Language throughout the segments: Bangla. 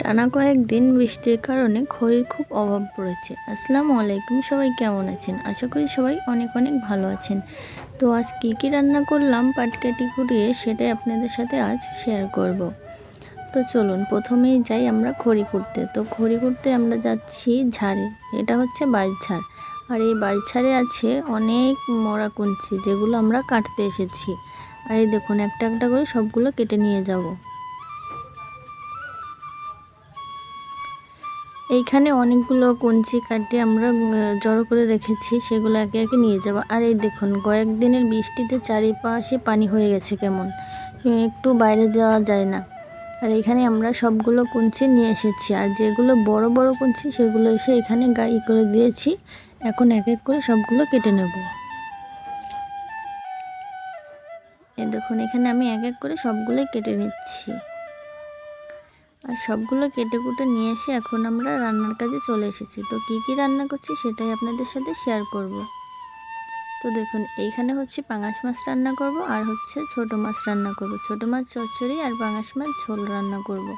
টানা কয়েকদিন বৃষ্টির কারণে খড়ির খুব অভাব পড়েছে। আসসালামু আলাইকুম, সবাই কেমন আছেন? আশা করি সবাই অনেক অনেক ভালো আছেন। তো আজ কী কী রান্না করলাম পাটকাটি কুড়িয়ে সেটাই আপনাদের সাথে আজ শেয়ার করব। তো চলুন, প্রথমেই যাই আমরা খড়ি কুড়তে। তো খড়ি কুড়তে আমরা যাচ্ছি ঝাড়ে। এটা হচ্ছে ঝাড়। আর এই ঝাড়ে আছে অনেক মরা কুঞ্চি যেগুলো আমরা কাটতে এসেছি। আর এই দেখুন, একটা একটা করে সবগুলো কেটে নিয়ে যাব। এইখানে অনেকগুলো কঞ্চি কাটে আমরা জড়ো করে রেখেছি, সেগুলো একে একে নিয়ে যাব। আর এই দেখুন, কয়েকদিনের বৃষ্টিতে চারিপাশে পানি হয়ে গেছে কেমন। একটু বাইরে যাওয়া যায় না। আর এখানে আমরা সবগুলো কুঞ্চি নিয়ে এসেছি। আর যেগুলো বড় বড় কুঞ্চি, সেগুলো এসে এখানে গাই করে দিয়েছি। এখন এক এক করে সবগুলো কেটে নেব। এই দেখুন, এখানে আমি এক এক করে সবগুলোই কেটে নিচ্ছি। আর সবগুলো কেটে কুটে নিয়ে এসে এখন আমরা রান্নার কাজে চলে এসেছি। তো কি কি রান্না করছি সেটাই আপনাদের সাথে শেয়ার করব। তো দেখুন, এইখানে হচ্ছে পাঙাশ মাছ রান্না করব আর হচ্ছে ছোট মাছ রান্না করব। ছোট মাছ চচ্চড়ি আর পাঙাশ মাছ ঝোল রান্না করব।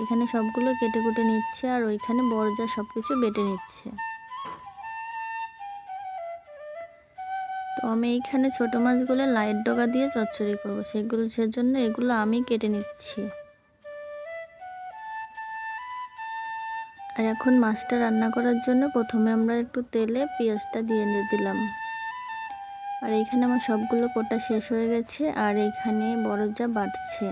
এখানে সবগুলো কেটে কুটে নিচ্ছে আর ওইখানে বড় যা সব কিছু বেটে নিচ্ছে। তো আমি এইখানে ছোট মাছগুলো লাইট ডগা দিয়ে চচ্চড়ি করব। সেগুলো, সেজন্য এগুলো আমি কেটে নিচ্ছি। আর এখন মাছটা রান্না করার জন্য প্রথমে আমরা একটু তেলে পেঁয়াজটা দিয়ে দিলাম। আর এইখানে আমার সবগুলো কোটা শেষ হয়ে গেছে আর এইখানে বড় যা বাড়ছে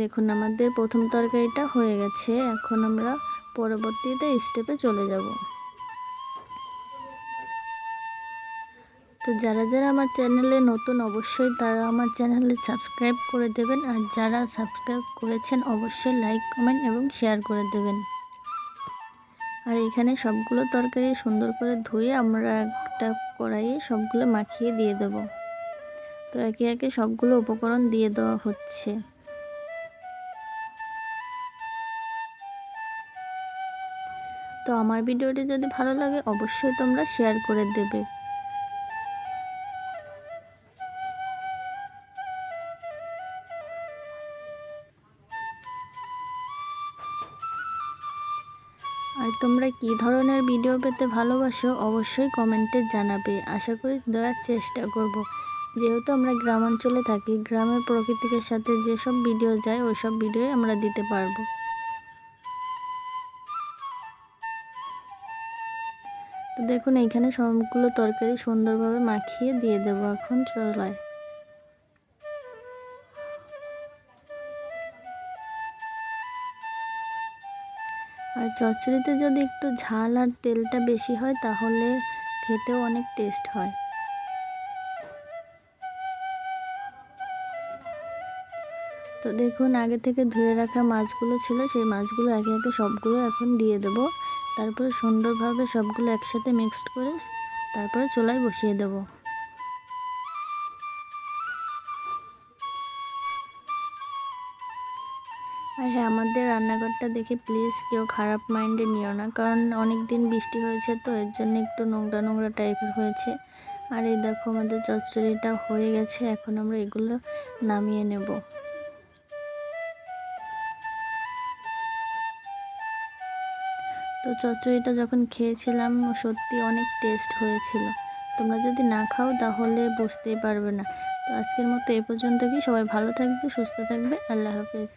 দেখুন, আমাদের প্রথম তরকারিটা হয়ে গেছে। এখন আমরা পরবর্তীতে স্টেপে চলে যাব। তো যারা যারা আমার চ্যানেলে নতুন অবশ্যই তারা আমার চ্যানেলে সাবস্ক্রাইব করে দেবেন। আর যারা সাবস্ক্রাইব করেছেন অবশ্যই লাইক, কমেন্ট এবং শেয়ার করে দেবেন। আর এখানে সবগুলো তরকারি সুন্দর করে ধুয়ে আমরা একটা কড়াইয়ে সবগুলো মাখিয়ে দিয়ে দেব। তো একে একে সবগুলো উপকরণ দিয়ে দেওয়া হচ্ছে। তো আমার ভিডিওটি যদি ভালো লাগে অবশ্যই তোমরা শেয়ার করে দেবে। আর তোমরা কি ধরনের ভিডিও পেতে ভালোবাসো অবশ্যই কমেন্টে জানাবে। আশা করি দেওয়ার চেষ্টা করব। যেহেতু আমরা গ্রামাঞ্চলে থাকি, গ্রামের প্রকৃতিকের সাথে যেসব ভিডিও যায় ওই সব ভিডিও আমরা দিতে পারব। তো দেখুন, এইখানে সবগুলো তরকারি সুন্দরভাবে মাখিয়ে দিয়ে দেবো। এখন চলায়। আর চচ্চড়িতে যদি একটু ঝাল আর তেলটা বেশি হয়, তাহলে খেতেও অনেক টেস্ট হয়। তো দেখুন, আগে থেকে ধুয়ে রাখা মাছগুলো ছিল, সেই মাছগুলো একে একে সবগুলো এখন দিয়ে দেব। তারপরে সুন্দরভাবে সবগুলো একসাথে মিক্সড করে তারপরে চুলায় বসিয়ে দেবো। হ্যাঁ আমাদের রান্নাঘরটা দেখে প্লিজ কেউ খারাপ মাইন্ডে নিও না। কারণ অনেক দিন বৃষ্টি হয়েছে তো, এর জন্য একটু নোংরা নোংরা টাইপের হয়েছে। আর এই দেখো আমাদের চচ্চড়িটা হয়ে গেছে, এখন আমরা এগুলো নামিয়ে নেব। তো চচ্চড়িটা যখন খেয়েছিলাম, সত্যি অনেক টেস্ট হয়েছিল। তোমরা যদি না খাও, তাহলে বুঝতেই পারবে না। তো আজকের মতো এ পর্যন্ত কি সবাই ভালো থাকবে, সুস্থ থাকবে। আল্লাহ হাফেজ।